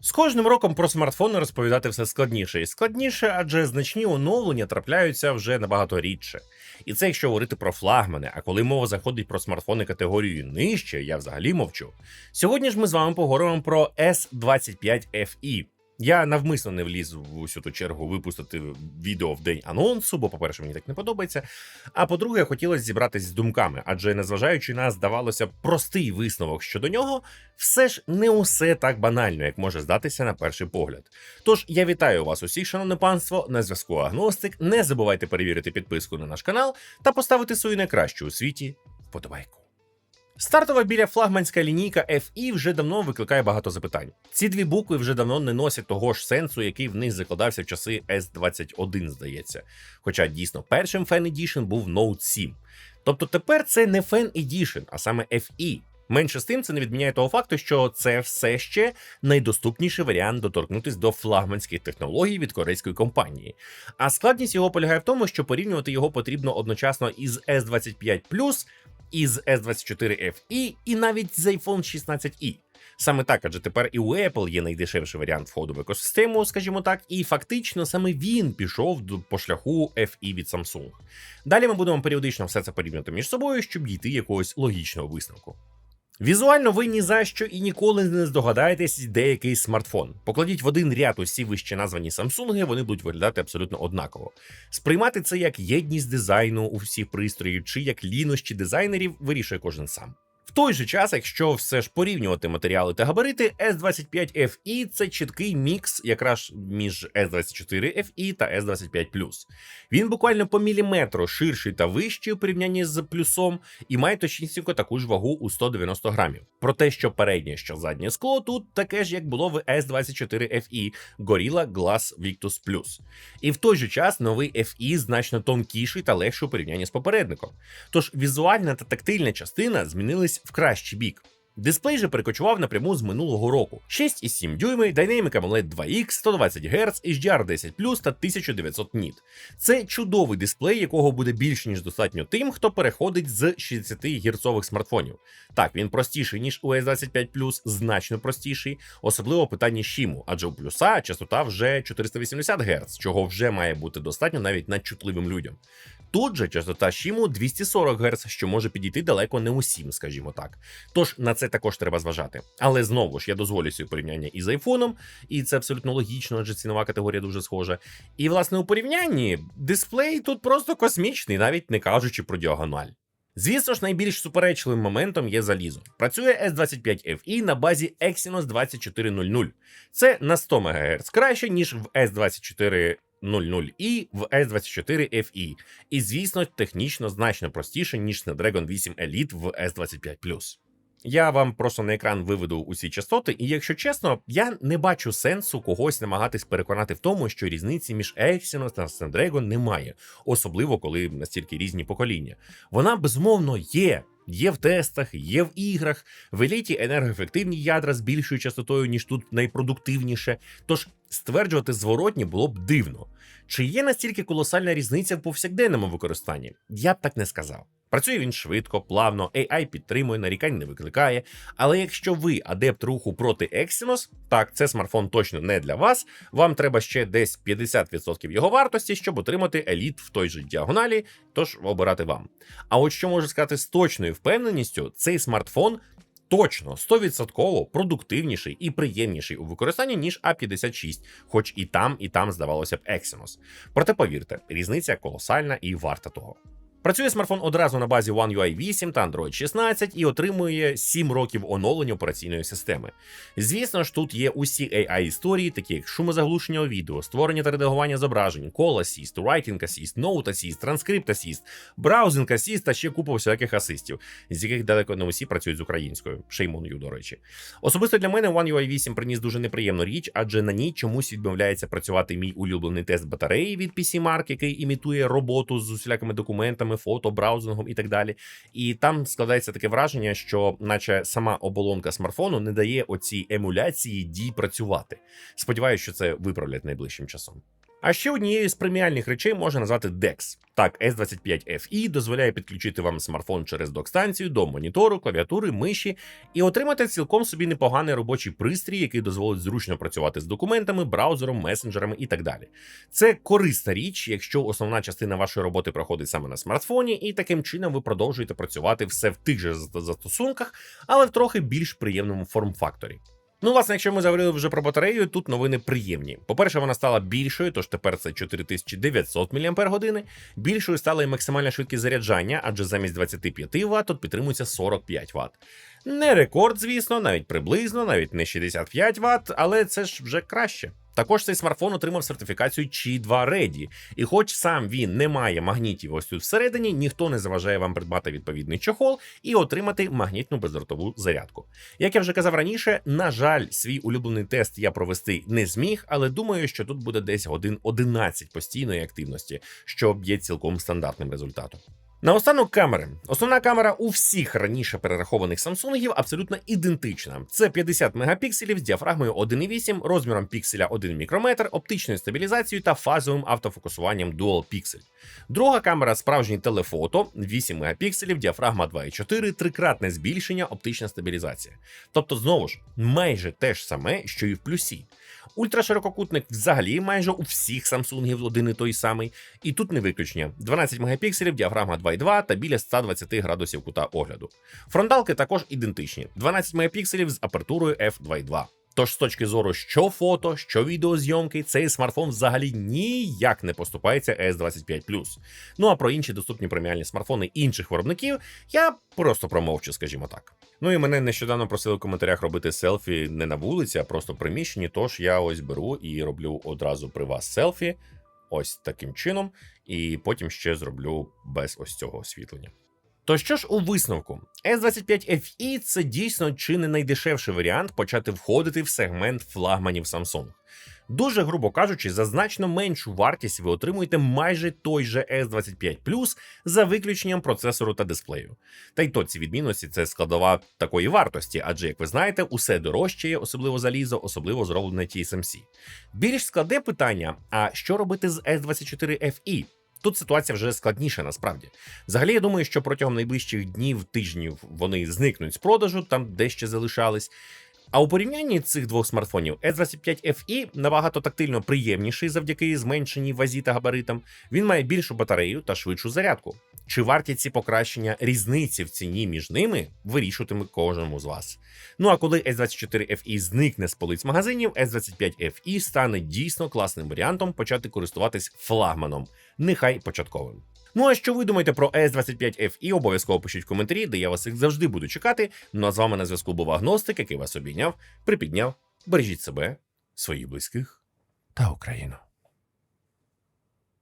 З кожним роком про смартфони розповідати все складніше і складніше, адже значні оновлення трапляються вже набагато рідше. І це якщо говорити про флагмани, а коли мова заходить про смартфони категорії нижче, я взагалі мовчу. Сьогодні ж ми з вами поговоримо про S25 FE. Я навмисно не вліз в усю ту чергу випустити відео в день анонсу, бо, по-перше, мені так не подобається. А по-друге, хотілося зібратися з думками, адже незважаючи на, здавалося, простий висновок щодо нього, все ж не усе так банально, як може здатися на перший погляд. Тож я вітаю вас усіх, шановне панство, на зв'язку Агностик. Не забувайте перевірити підписку на наш канал та поставити свою найкращу у світі вподобайку. Стартова біля флагманська лінійка FE вже давно викликає багато запитань. Ці дві букви вже давно не носять того ж сенсу, який в них закладався в часи S21, здається. Хоча дійсно першим Fan Edition був Note 7. Тобто тепер це не Fan Edition, а саме FE. Менше з тим, це не відміняє того факту, що це все ще найдоступніший варіант доторкнутись до флагманських технологій від корейської компанії. А складність його полягає в тому, що порівнювати його потрібно одночасно із S25 із S24 FE і навіть з iPhone 16i. Саме так, адже тепер і у Apple є найдешевший варіант входу в екосистему, скажімо так, і фактично саме він пішов по шляху FE від Samsung. Далі ми будемо періодично все це порівнювати між собою, щоб дійти якогось логічного висновку. Візуально ви ні за що і ніколи не здогадаєтесь, де який смартфон. Покладіть в один ряд усі вище названі Samsung, вони будуть виглядати абсолютно однаково. Сприймати це як єдність дизайну у всіх пристроїв чи як лінощі дизайнерів вирішує кожен сам. В той же час, якщо все ж порівнювати матеріали та габарити, S25 FE це чіткий мікс якраз між S24 FE та S25 Він буквально по міліметру ширший та вищий у порівнянні з плюсом, і має точнісінько таку ж вагу у 190 грамів. Про те, що переднє, що заднє скло тут таке ж, як було в S24 FE Gorilla Glass Victus Plus. І в той же час новий FE значно тонкіший та легший у порівнянні з попередником. Тож візуальна та тактильна частина змінились в кращий бік. Дисплей же перекочував напряму з минулого року: 6,7 дюйми, Dynamic AMOLED 2X, 120 Гц, HDR 10 та 1900 ніт. Це чудовий дисплей, якого буде більш ніж достатньо тим, хто переходить з 60 герцових смартфонів. Так, він простіший, ніж у S25 значно простіший, особливо в питанні щіму, адже у плюса частота вже 480 Гц, чого вже має бути достатньо навіть надчутливим людям. Тут же частота щіму 240 Гц, що може підійти далеко не усім, скажімо так. Тож на це також треба зважати. Але знову ж я дозволю собі порівняння із айфоном, і це абсолютно логічно, адже цінова категорія дуже схожа. І власне у порівнянні дисплей тут просто космічний, навіть не кажучи про діагональ. Звісно ж, найбільш суперечливим моментом є залізо. Працює S25 FE на базі Exynos 2400. Це на 100 МГц краще, ніж в S24 00i в S24 FE. І, звісно, технічно значно простіше, ніж Snapdragon 8 Elite в S25 Я вам просто на екран виведу усі частоти, і якщо чесно, я не бачу сенсу когось намагатись переконати в тому, що різниці між Exynos та Snapdragon немає, особливо коли настільки різні покоління. Вона безумовно є. Є в тестах, є в іграх, в енергоефективні ядра з більшою частотою, ніж тут найпродуктивніше. Тож стверджувати зворотні було б дивно. Чи є настільки колосальна різниця в повсякденному використанні? Я б так не сказав. Працює він швидко, плавно, AI підтримує, нарікань не викликає. Але якщо ви адепт руху проти Exynos, так, це смартфон точно не для вас. Вам треба ще десь 50% його вартості, щоб отримати еліт в той же діагоналі, тож обирати вам. А от що можу сказати з точною впевненістю, цей смартфон. Точно 100% продуктивніший і приємніший у використанні, ніж A56, хоч і там, і там здавалося б Exynos. Проте повірте, різниця колосальна і варта того. Працює смартфон одразу на базі One UI 8 та Android 16 і отримує 7 років оновлення операційної системи. Звісно ж, тут є усі AI історії, такі як шумозаглушення у відео, створення та редагування зображень, Call Assist, Writing Assist, Note Assist, Transcript Assist, Browsing Assist та ще купа всяких асистів, з яких далеко не усі працюють з українською. Шеймон до речі. Особисто для мене One UI 8 приніс дуже неприємну річ, адже на ній чомусь відмовляється працювати мій улюблений тест батареї від PC Mark, який імітує роботу з усілякими документами, фото, браузингом і так далі. І там складається таке враження, що, наче сама оболонка смартфону, не дає оцій емуляції дій працювати. Сподіваюся, що це виправлять найближчим часом. А ще однією з преміальних речей можна назвати DeX. Так, S25 FE дозволяє підключити вам смартфон через док-станцію до монітору, клавіатури, миші і отримати цілком собі непоганий робочий пристрій, який дозволить зручно працювати з документами, браузером, месенджерами і так далі. Це корисна річ, якщо основна частина вашої роботи проходить саме на смартфоні, і таким чином ви продовжуєте працювати все в тих же застосунках, але в трохи більш приємному форм-факторі. Ну, власне, якщо ми заговорили вже про батарею, тут новини приємні. По-перше, вона стала більшою, тож тепер це 4900 мАч. Більшою стала і максимальна швидкість заряджання, адже замість 25 Вт тут підтримується 45 Вт. Не рекорд, звісно, навіть приблизно, навіть не 65 Вт, але це ж вже краще. Також цей смартфон отримав сертифікацію Qi 2 Ready, і хоч сам він не має магнітів ось тут всередині, ніхто не заважає вам придбати відповідний чохол і отримати магнітну бездротову зарядку. Як я вже казав раніше, на жаль, свій улюблений тест я провести не зміг, але думаю, що тут буде десь годин 11 постійної активності, що є цілком стандартним результатом. Наостанок камери. Основна камера у всіх раніше перерахованих Samsung абсолютно ідентична. Це 50 мегапікселів з діафрагмою 1,8, розміром пікселя 1 мікрометр, оптичною стабілізацією та фазовим автофокусуванням Dual Pixel. Друга камера справжній телефото, 8 мегапікселів, діафрагма 2,4, трикратне збільшення, оптична стабілізація. Тобто, знову ж, майже те ж саме, що і в плюсі. Ультраширококутник взагалі майже у всіх Samsung один і той самий. І тут не виключення: 12 мегапікселів, діаграма 2,2 та біля 120 градусів кута огляду. Фронталки також ідентичні: 12 мегапікселів з апертурою f2.2. Тож, з точки зору що фото, що відеозйомки, цей смартфон взагалі ніяк не поступається S25 Ну а про інші доступні преміальні смартфони інших виробників я просто промовчу, скажімо так. Ну і мене нещодавно просили в коментарях робити селфі не на вулиці, а просто в приміщенні. Тож я ось беру і роблю одразу при вас селфі, ось таким чином, і потім ще зроблю без ось цього освітлення. То що ж у висновку, S25 FE це дійсно чи не найдешевший варіант почати входити в сегмент флагманів Samsung. Дуже грубо кажучи, за значно меншу вартість ви отримуєте майже той же S25 за виключенням процесору та дисплею. Та й то ці відмінності це складова такої вартості, адже, як ви знаєте, усе дорожчає, особливо залізо, особливо зроблене TSMC. Більш складне питання: а що робити з S24 FE? Тут ситуація вже складніша насправді. Взагалі, я думаю, що протягом найближчих днів, тижнів вони зникнуть з продажу, там де ще залишались. А у порівнянні цих двох смартфонів S25 FE набагато тактильно приємніший завдяки зменшеній вазі та габаритам. Він має більшу батарею та швидшу зарядку. Чи варті ці покращення різниці в ціні між ними вирішуватиме кожному з вас. Ну а коли S24 FE зникне з полиць магазинів, S25 FE стане дійсно класним варіантом почати користуватись флагманом, нехай початковим. Ну а що ви думаєте про S25 FE, обов'язково пишіть в коментарі, де я вас їх завжди буду чекати. Ну а з вами на зв'язку був Агностик, який вас обійняв, припідняв. Бережіть себе, своїх близьких та Україну.